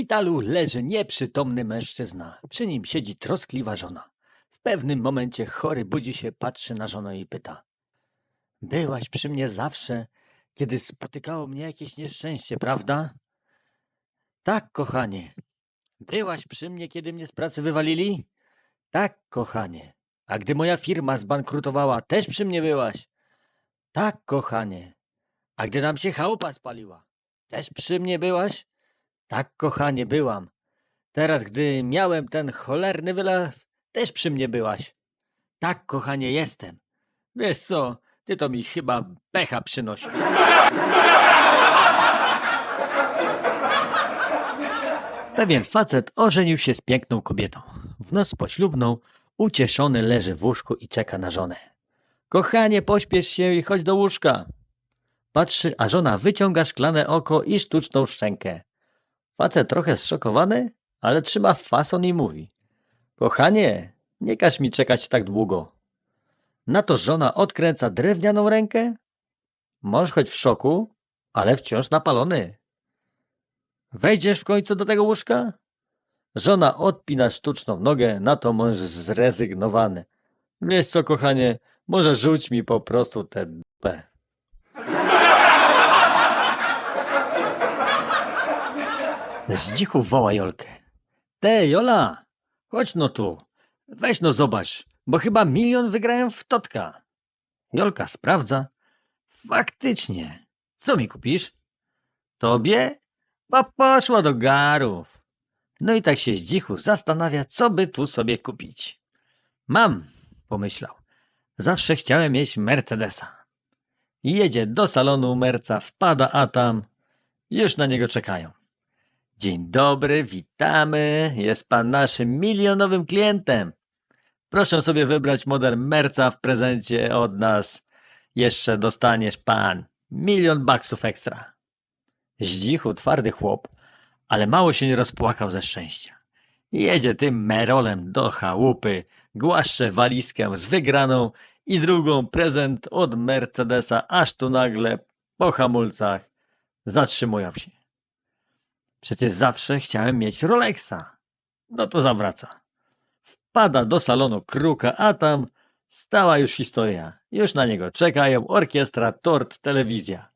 szpitalu leży nieprzytomny mężczyzna. Przy nim siedzi troskliwa żona. W pewnym momencie chory budzi się, patrzy na żonę i pyta. Byłaś przy mnie zawsze, kiedy spotykało mnie jakieś nieszczęście, prawda? Tak, kochanie. Byłaś przy mnie, kiedy mnie z pracy wywalili? Tak, kochanie. A gdy moja firma zbankrutowała, też przy mnie byłaś? Tak, kochanie. A gdy nam się chałupa spaliła, też przy mnie byłaś? Tak, kochanie, byłam. Teraz, gdy miałem ten cholerny wylew, też przy mnie byłaś. Tak, kochanie, jestem. Wiesz co, ty to mi chyba pecha przynosisz. Pewien facet ożenił się z piękną kobietą. W noc poślubną ucieszony leży w łóżku i czeka na żonę. Kochanie, pośpiesz się i chodź do łóżka. Patrzy, a żona wyciąga szklane oko i sztuczną szczękę. Facet trochę zszokowany, ale trzyma fason i mówi. Kochanie, nie każ mi czekać tak długo. Na to żona odkręca drewnianą rękę. Mąż choć w szoku, ale wciąż napalony. Wejdziesz w końcu do tego łóżka? Żona odpina sztuczną nogę, na to mąż zrezygnowany. Wiesz co, kochanie, może rzuć mi po prostu tę dupę. Z dzichu woła Jolkę. Te, Jola, chodź no tu. Weź no zobacz, bo chyba milion wygrałem w Totka. Jolka sprawdza. Faktycznie. Co mi kupisz? Tobie? Bo poszła do garów. No i tak się z dzichu zastanawia, co by tu sobie kupić. Mam, pomyślał. Zawsze chciałem mieć Mercedesa. Jedzie do salonu Merca, wpada, a tam już na niego czekają. Dzień dobry, witamy. Jest pan naszym milionowym klientem. Proszę sobie wybrać model Merca w prezencie od nas. Jeszcze dostaniesz pan milion baksów ekstra. Zdzichu twardy chłop, ale mało się nie rozpłakał ze szczęścia. Jedzie tym merolem do chałupy, głaszcze walizkę z wygraną i drugą prezent od Mercedesa, aż tu nagle po hamulcach zatrzymują się. Przecież zawsze chciałem mieć Rolexa. No to zawraca. Wpada do salonu kruka, a tam stała już historia. Już na niego czekają orkiestra, tort, telewizja.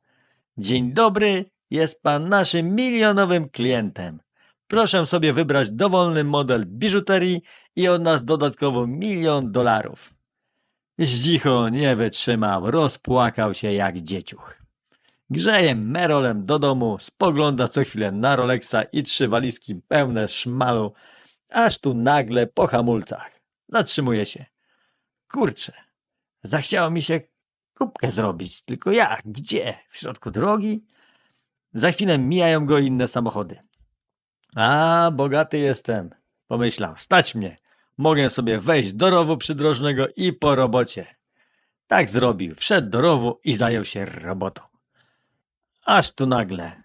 Dzień dobry, jest pan naszym milionowym klientem. Proszę sobie wybrać dowolny model biżuterii i od nas dodatkowo milion dolarów. Zdzicho nie wytrzymał, rozpłakał się jak dzieciuch. Grzeje merolem do domu, spogląda co chwilę na Rolexa i trzy walizki pełne szmalu, aż tu nagle po hamulcach. Zatrzymuje się. Kurczę, zachciało mi się kubkę zrobić, tylko jak, gdzie? W środku drogi? Za chwilę mijają go inne samochody. A, bogaty jestem, pomyślał, stać mnie. Mogę sobie wejść do rowu przydrożnego i po robocie. Tak zrobił, wszedł do rowu i zajął się robotą. Aż tu nagle.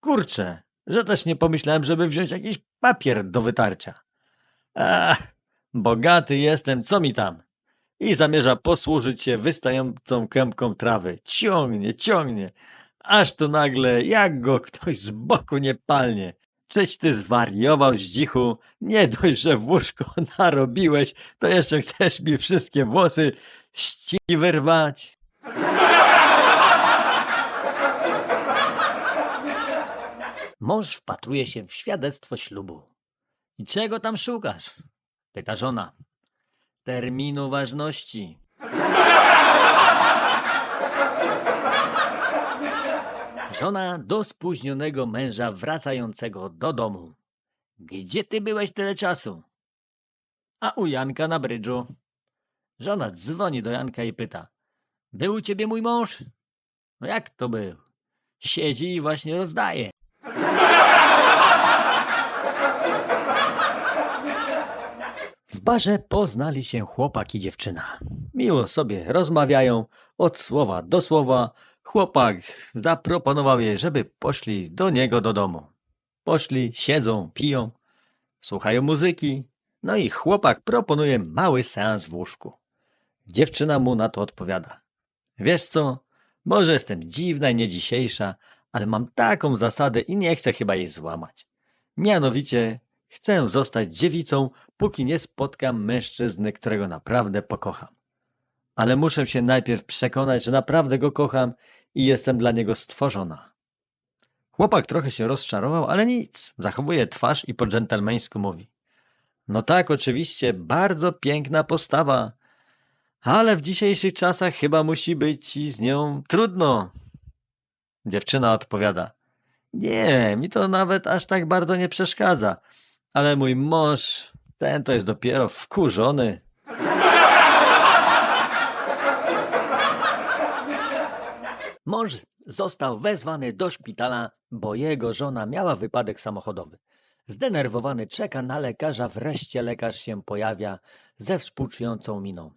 Kurczę, że też nie pomyślałem, żeby wziąć jakiś papier do wytarcia. Ach, bogaty jestem, co mi tam? I zamierza posłużyć się wystającą kępką trawy. Ciągnie, ciągnie. Aż tu nagle, jak go ktoś z boku nie palnie. Czyś ty zwariował z dzichu? Nie dość, że w łóżko narobiłeś, to jeszcze chcesz mi wszystkie włosy ści wyrwać. Mąż wpatruje się w świadectwo ślubu. I czego tam szukasz? Pyta żona. Terminu ważności. Żona do spóźnionego męża wracającego do domu. Gdzie ty byłeś tyle czasu? A u Janka na brydżu. Żona dzwoni do Janka i pyta. Był u ciebie mój mąż? No jak to był? Siedzi i właśnie rozdaje. W barze poznali się chłopak i dziewczyna. Miło sobie rozmawiają od słowa do słowa. Chłopak zaproponował jej, żeby poszli do niego do domu. Poszli, siedzą, piją, słuchają muzyki. No i chłopak proponuje mały seans w łóżku. Dziewczyna mu na to odpowiada. Wiesz co, może jestem dziwna i nie dzisiejsza, ale mam taką zasadę i nie chcę chyba jej złamać. Mianowicie chcę zostać dziewicą, póki nie spotkam mężczyzny, którego naprawdę pokocham. Ale muszę się najpierw przekonać, że naprawdę go kocham i jestem dla niego stworzona. Chłopak trochę się rozczarował, ale nic. Zachowuje twarz i po dżentelmeńsku mówi. No tak, oczywiście, bardzo piękna postawa, ale w dzisiejszych czasach chyba musi być ci z nią trudno. Dziewczyna odpowiada. Nie, mi to nawet aż tak bardzo nie przeszkadza, ale mój mąż, ten to jest dopiero wkurzony. Mąż został wezwany do szpitala, bo jego żona miała wypadek samochodowy. Zdenerwowany czeka na lekarza, wreszcie lekarz się pojawia ze współczującą miną.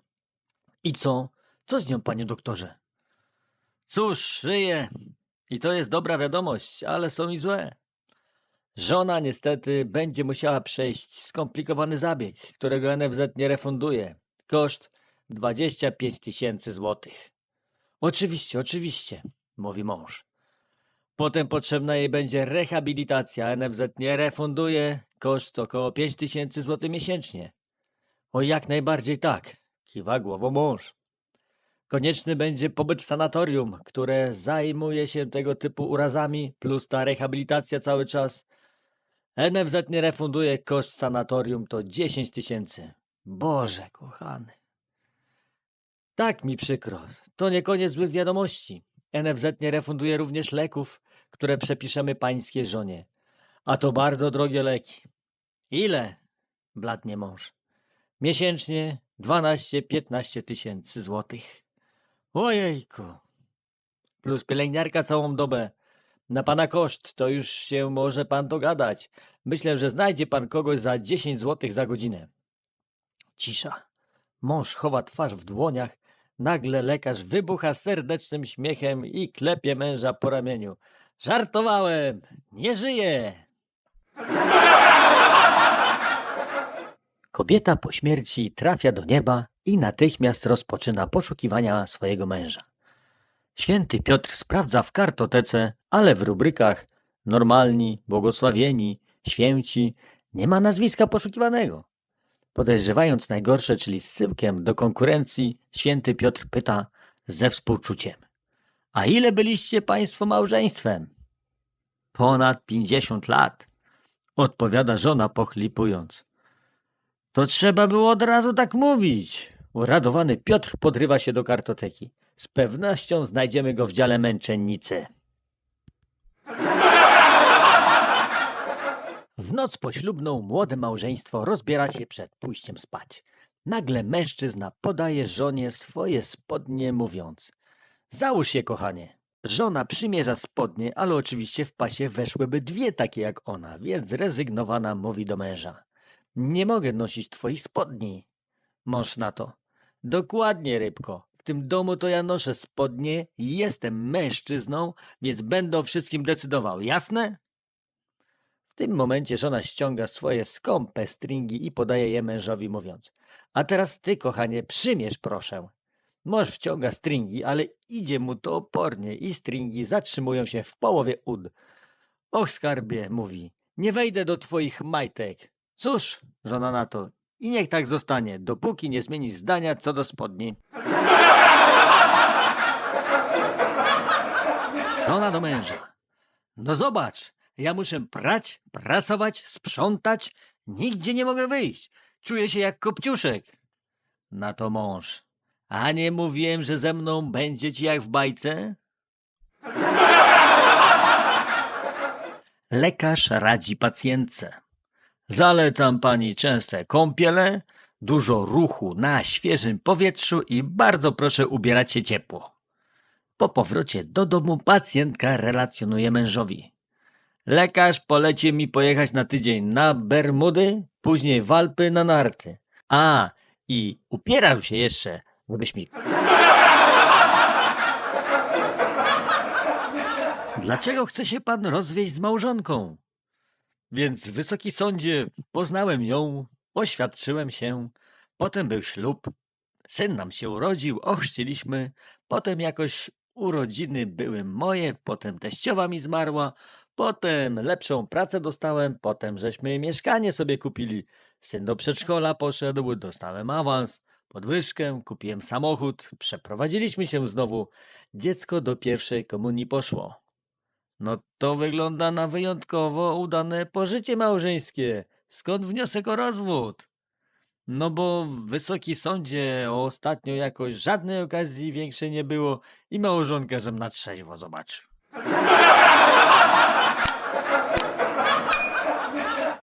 I co? Co z nią, panie doktorze? Cóż, żyje. I to jest dobra wiadomość, ale są i złe. Żona niestety będzie musiała przejść skomplikowany zabieg, którego NFZ nie refunduje. Koszt 25 tysięcy złotych. Oczywiście, oczywiście, mówi mąż. Potem potrzebna jej będzie rehabilitacja. NFZ nie refunduje. Koszt około 5 tysięcy złotych miesięcznie. O jak najbardziej tak, kiwa głową mąż. Konieczny będzie pobyt w sanatorium, które zajmuje się tego typu urazami, plus ta rehabilitacja cały czas. NFZ nie refunduje, koszt sanatorium to 10 tysięcy. Boże, kochany. Tak mi przykro, to nie koniec złych wiadomości. NFZ nie refunduje również leków, które przepiszemy pańskiej żonie. A to bardzo drogie leki. Ile? Bladnie mąż. Miesięcznie 12-15 tysięcy złotych. Ojejku. Plus pielęgniarka całą dobę. Na pana koszt to już się może pan dogadać. Myślę, że znajdzie pan kogoś za 10 złotych za godzinę. Cisza. Mąż chowa twarz w dłoniach. Nagle lekarz wybucha serdecznym śmiechem i klepie męża po ramieniu. Żartowałem! Nie żyje! Kobieta po śmierci trafia do nieba i natychmiast rozpoczyna poszukiwania swojego męża. Święty Piotr sprawdza w kartotece, ale w rubrykach normalni, błogosławieni, święci nie ma nazwiska poszukiwanego. Podejrzewając najgorsze, czyli zsyłkiem do konkurencji, święty Piotr pyta ze współczuciem. A ile byliście państwo małżeństwem? Ponad pięćdziesiąt lat, odpowiada żona pochlipując. To trzeba było od razu tak mówić. Uradowany Piotr podrywa się do kartoteki. Z pewnością znajdziemy go w dziale męczennicy. W noc poślubną młode małżeństwo rozbiera się przed pójściem spać. Nagle mężczyzna podaje żonie swoje spodnie, mówiąc: Załóż się, kochanie. Żona przymierza spodnie, ale oczywiście w pasie weszłyby dwie takie jak ona, więc zrezygnowana mówi do męża: Nie mogę nosić twoich spodni. Mąż na to: Dokładnie, rybko. W tym domu to ja noszę spodnie jestem mężczyzną, więc będę o wszystkim decydował. Jasne? W tym momencie żona ściąga swoje skąpe stringi i podaje je mężowi, mówiąc: A teraz ty, kochanie, przymierz proszę. Mąż wciąga stringi, ale idzie mu to opornie i stringi zatrzymują się w połowie ud. Och, skarbie, mówi, nie wejdę do twoich majtek. Cóż, żona na to, i niech tak zostanie, dopóki nie zmienisz zdania co do spodni. Żona do męża. No zobacz, ja muszę prać, prasować, sprzątać, nigdzie nie mogę wyjść. Czuję się jak kopciuszek. Na to mąż. A nie mówiłem, że ze mną będzie ci jak w bajce? Lekarz radzi pacjentce. Zalecam pani częste kąpiele, dużo ruchu na świeżym powietrzu i bardzo proszę ubierać się ciepło. Po powrocie do domu pacjentka relacjonuje mężowi. Lekarz polecił mi pojechać na tydzień na Bermudy, później w Alpy na narty. A, i upierał się jeszcze, żebyś mi... Dlaczego chce się pan rozwieść z małżonką? Więc, wysoki sądzie, poznałem ją, oświadczyłem się, potem był ślub, syn nam się urodził, ochrzciliśmy, potem jakoś urodziny były moje, potem teściowa mi zmarła, potem lepszą pracę dostałem, potem żeśmy mieszkanie sobie kupili. Syn do przedszkola poszedł, dostałem awans, podwyżkę, kupiłem samochód, przeprowadziliśmy się znowu. Dziecko do pierwszej komunii poszło. No to wygląda na wyjątkowo udane pożycie małżeńskie. Skąd wniosek o rozwód? No bo w Wysoki Sądzie ostatnio jakoś żadnej okazji większej nie było i małżonka żem na trzeźwo zobaczył.